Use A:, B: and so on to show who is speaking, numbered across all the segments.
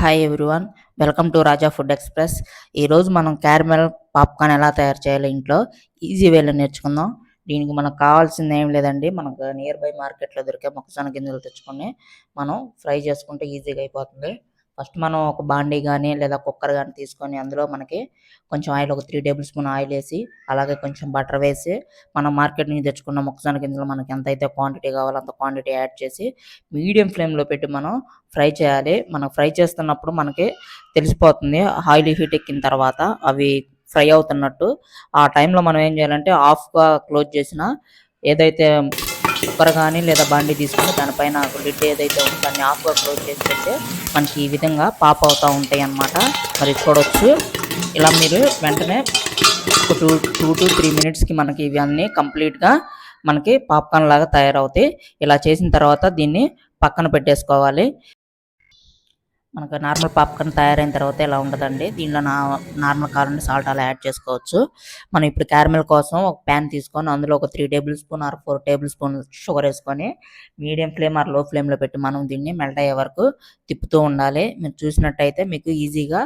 A: Hi everyone welcome to Raja food express ఈరోజు మనం caramel popcorn ఎలా తయారు చేయాలో ఇంట్లో ఈజీ వేలో నేర్చుకుందాం. దీనికి మనకు కావాల్సింది ఏం లేదండి. మనకు నియర్ బై మార్కెట్లో దొరికే మొక్కజొన్న గింజలు తెచ్చుకొని మనం ఫ్రై చేసుకుంటే ఈజీగా అయిపోతుంది. ఫస్ట్ మనం ఒక బాండీ కానీ లేదా కుక్కర్ కానీ తీసుకొని అందులో మనకి కొంచెం ఆయిల్ ఒక త్రీ టేబుల్ స్పూన్ ఆయిల్ వేసి అలాగే కొంచెం బటర్ వేసి మనం మార్కెట్ నుంచి తెచ్చుకున్న మొక్కజొన్న గింజలు మనకి ఎంత అయితే క్వాంటిటీ కావాలో అంత క్వాంటిటీ యాడ్ చేసి మీడియం ఫ్లేమ్లో పెట్టి మనం ఫ్రై చేయాలి. మనం ఫ్రై చేస్తున్నప్పుడు మనకి తెలిసిపోతుంది ఆయిల్ హీట్ ఎక్కిన తర్వాత అవి ఫ్రై అవుతున్నట్టు. ఆ టైంలో మనం ఏం చేయాలంటే ఆఫ్గా క్లోజ్ చేసిన ఏదైతే కుక్కర్ కానీ లేదా బండి తీసుకుని దానిపైన లిడ్ ఏదైతే ఉందో దాన్ని ఆఫ్గా క్లోజ్ చేసి పెడితే మనకి ఈ విధంగా పాప్ అవుతూ ఉంటాయి అన్నమాట. మరి చూడొచ్చు. ఇలా మీరు వెంటనే ఒక టూ టూ టు త్రీ మినిట్స్కి మనకి ఇవన్నీ కంప్లీట్గా మనకి పాప్కార్న్ లాగా తయారవుతాయి. ఇలా చేసిన తర్వాత దీన్ని పక్కన పెట్టేసుకోవాలి. మనకు నార్మల్ పాప్కార్న్ తయారైన తర్వాత ఇలా ఉండదండి? దీనిలో నా నార్మల్ కావాలంటే సాల్ట్ అలా యాడ్ చేసుకోవచ్చు. మనం ఇప్పుడు క్యారమెల్ కోసం ఒక ప్యాన్ తీసుకొని అందులో ఒక three tablespoon or four tablespoon sugar వేసుకొని మీడియం ఫ్లేమ్ ఆర్లో ఫ్లేమ్లో పెట్టి మనం దీన్ని మెల్ట్ అయ్యే వరకు తిప్పుతూ ఉండాలి. మీరు చూసినట్టయితే మీకు ఈజీగా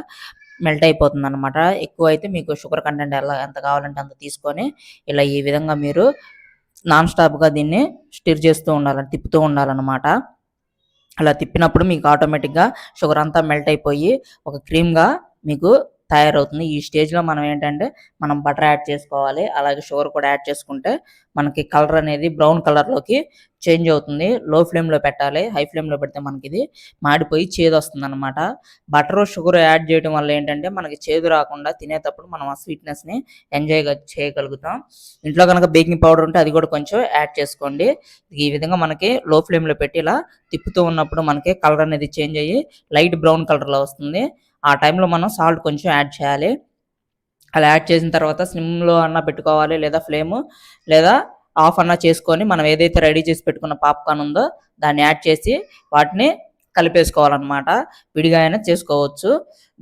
A: మెల్ట్ అయిపోతుంది అనమాట ఎక్కువ అయితే మీకు షుగర్ కంటెంట్ ఎలా ఎంత కావాలంటే అంత తీసుకొని ఇలా ఈ విధంగా మీరు నాన్ స్టాప్గా దీన్ని స్టిర్ చేస్తూ ఉండాలి తిప్పుతూ ఉండాలన్నమాట. అలా తిప్పినప్పుడు మీకు ఆటోమేటిక్గా షుగర్ అంతా మెల్ట్ అయిపోయి ఒక క్రీమ్గా మీకు తయారవుతుంది. ఈ స్టేజ్లో మనం ఏంటంటే మనం బటర్ యాడ్ చేసుకోవాలి. అలాగే షుగర్ కూడా యాడ్ చేసుకుంటే మనకి కలర్ అనేది బ్రౌన్ కలర్లోకి చేంజ్ అవుతుంది. లో ఫ్లేమ్లో పెట్టాలి హై ఫ్లేమ్లో పెడితే మనకి ఇది మాడిపోయి చేదు వస్తుంది అనమాట బటర్ షుగర్ యాడ్ చేయడం వల్ల ఏంటంటే మనకి చేదు రాకుండా తినేటప్పుడు మనం ఆ స్వీట్నెస్ని ఎంజాయ్ చేయగలుగుతాం. ఇంట్లో కనుక బేకింగ్ పౌడర్ ఉంటే అది కూడా కొంచెం యాడ్ చేసుకోండి. ఈ విధంగా మనకి లో ఫ్లేమ్లో పెట్టి ఇలా తిప్పుతూ ఉన్నప్పుడు మనకి కలర్ అనేది చేంజ్ అయ్యి లైట్ బ్రౌన్ కలర్లో వస్తుంది. ఆ టైంలో మనం సాల్ట్ కొంచెం యాడ్ చేయాలి. అలా యాడ్ చేసిన తర్వాత స్లిమ్లో అన్న పెట్టుకోవాలి లేదా ఫ్లేమ్ లేదా ఆఫ్ అన్న చేసుకొని మనం ఏదైతే రెడీ చేసి పెట్టుకున్న పాప్కార్న్ ఉందో దాన్ని యాడ్ చేసి వాటిని కలిపేసుకోవాలన్నమాట. విడిగా అయినా చేసుకోవచ్చు.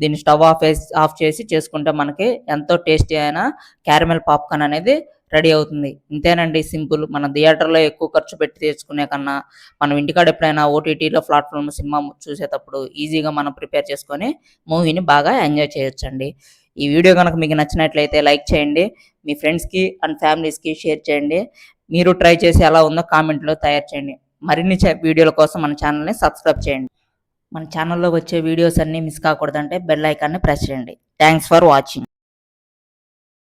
A: దీన్ని స్టవ్ ఆఫ్ ఆఫ్ చేసి చేసుకుంటే మనకి ఎంతో టేస్టీ అయిన క్యారమెల్ పాప్కార్న్ అనేది రెడీ అవుతుంది. ఇంతేనండి సింపుల్. మన థియేటర్లో ఎక్కువ ఖర్చు పెట్టి తెచ్చుకునే కన్నా మనం ఇంటికాడ ఎప్పుడైనా ఓటీటీలో ప్లాట్ఫామ్ సినిమా చూసేటప్పుడు ఈజీగా మనం ప్రిపేర్ చేసుకొని మూవీని బాగా ఎంజాయ్ చేయొచ్చండి. ఈ వీడియో కనుక మీకు నచ్చినట్లయితే లైక్ చేయండి. మీ ఫ్రెండ్స్కి అండ్ ఫ్యామిలీస్కి షేర్ చేయండి. మీరు ట్రై చేసి ఎలా ఉందో కామెంట్లో తయారు చేయండి. మరిన్ని వీడియోల కోసం మన ఛానల్ని సబ్స్క్రైబ్ చేయండి. మన ఛానల్లో వచ్చే వీడియోస్ అన్నీ మిస్ కాకూడదంటే బెల్ ఐకాన్ని ప్రెస్ చేయండి. Thanks for watching.